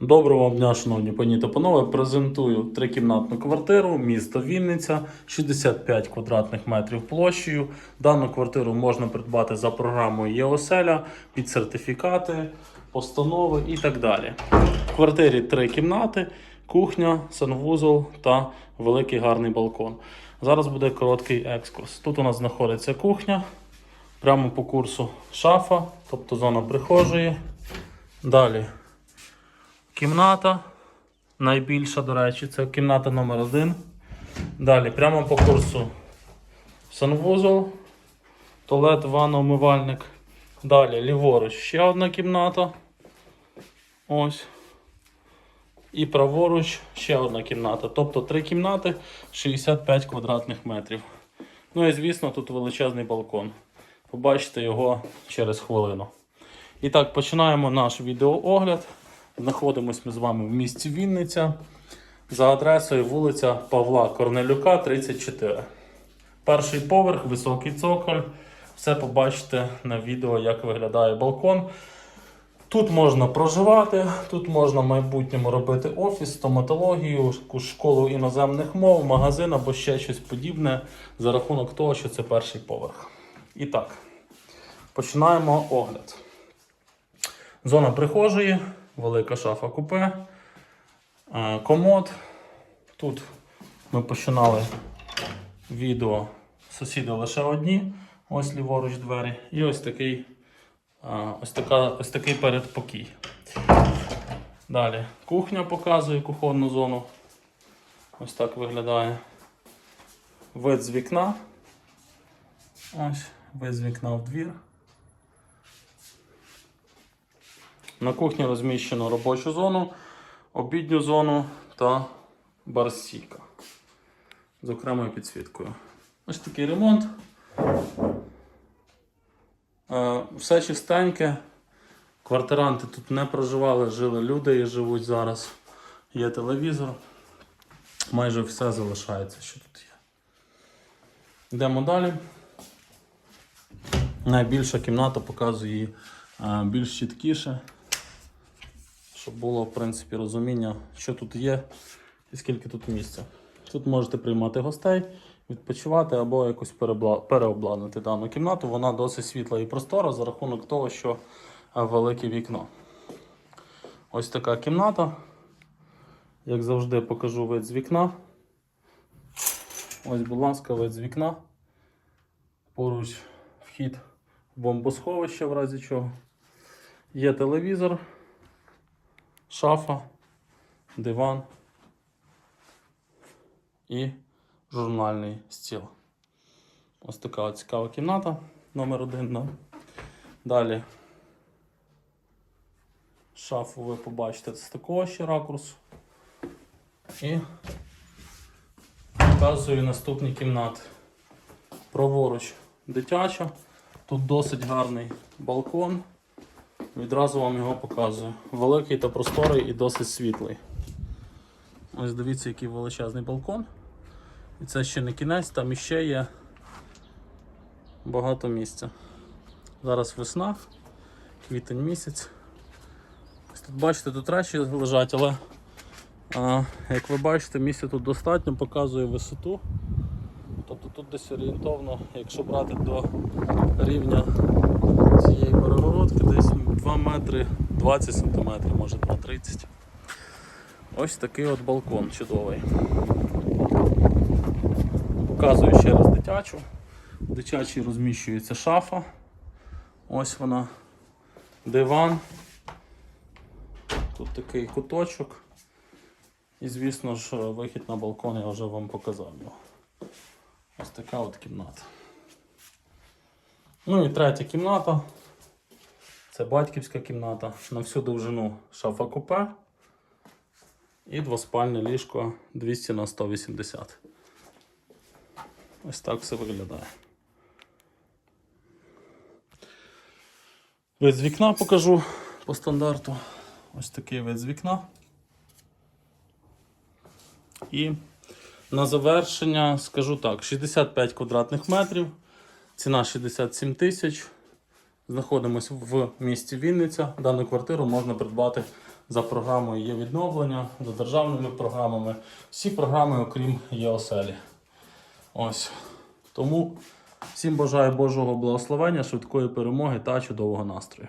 Доброго дня, шановні пані та панове. Презентую трикімнатну квартиру, місто Вінниця, 65 квадратних метрів площею. Дану квартиру можна придбати за програмою ЄОСЕЛЯ під сертифікати, постанови і так далі. В квартирі три кімнати, кухня, санвузол та великий гарний балкон. Зараз буде короткий екскурс. Тут у нас знаходиться кухня, прямо по курсу шафа, тобто зона прихожої. Далі Кімната. Найбільша, до речі, це кімната номер один. Далі, прямо по курсу санвузол, туалет, ванна, умивальник. Далі, ліворуч ще одна кімната. Ось. І праворуч ще одна кімната. Тобто три кімнати 65 квадратних метрів. Ну і звісно, тут величезний балкон. Побачите його через хвилину. І так, починаємо наш відеоогляд. Знаходимось ми з вами в місті Вінниця за адресою вулиця Павла Корнелюка, 34. Перший поверх, високий цоколь. Все побачите на відео, як виглядає балкон. Тут можна проживати, тут можна в майбутньому робити офіс, стоматологію, школу іноземних мов, магазин або ще щось подібне за рахунок того, що це перший поверх. І так, починаємо огляд. Зона прихожої, велика шафа купе, е, комод. Тут ми починали відео сусіди лише одні. Ось ліворуч двері. І ось такий, е, ось така, ось такий передпокій. Далі кухня показує кухонну зону. Ось так виглядає. Вид з вікна. Ось, вид з вікна в двір. На кухні розміщено робочу зону, обідню зону та барсійка з окремою підсвіткою. Ось такий ремонт. Е, Все чистеньке. Квартиранти тут не проживали, жили люди і живуть зараз. Є телевізор. Майже все залишається, що тут є. Йдемо далі. Найбільша кімната показує її е, більш чіткіше щоб було в принципі розуміння, що тут є і скільки тут місця. Тут можете приймати гостей, відпочивати або якось переобладнати дану кімнату. Вона досить світла і простора за рахунок того, що е, велике вікно. Ось така кімната. Як завжди, покажу вид з вікна. Ось, будь ласка, вид з вікна. Поруч вхід в бомбосховище в разі чого. Є телевізор шафа, диван і журнальний стіл. Ось така цікава кімната номер один. Да? Далі шафу ви побачите з такого ще ракурсу. І показую наступні кімнати. Праворуч дитяча. Тут досить гарний балкон. Відразу вам його показую. Великий та просторий і досить світлий. Ось дивіться, який величезний балкон. І це ще не кінець, там іще є багато місця. Зараз весна, квітень місяць. Ось тут бачите, тут речі лежать, але а, як ви бачите, місця тут достатньо, показує висоту. Тобто тут десь орієнтовно, якщо брати до рівня 2 метри 20 сантиметрів, може 2,30. Ось такий от балкон чудовий. Показую ще раз дитячу. В дитячій розміщується шафа. Ось вона. Диван. Тут такий куточок. І звісно ж вихід на балкон я вже вам показав його. Ось така от кімната. Ну і третя кімната. Це батьківська кімната. На всю довжину шафа купе. І двоспальне ліжко 200 на 180. Ось так все виглядає. Вид з вікна покажу по стандарту. Ось такий вид з вікна. І на завершення скажу так: 65 квадратних метрів, ціна 67 тисяч. Знаходимося в місті Вінниця. Дану квартиру можна придбати за програмою є відновлення, за державними програмами. Всі програми, окрім ЄОСЕЛі. Ось. Тому всім бажаю Божого благословення, швидкої перемоги та чудового настрою.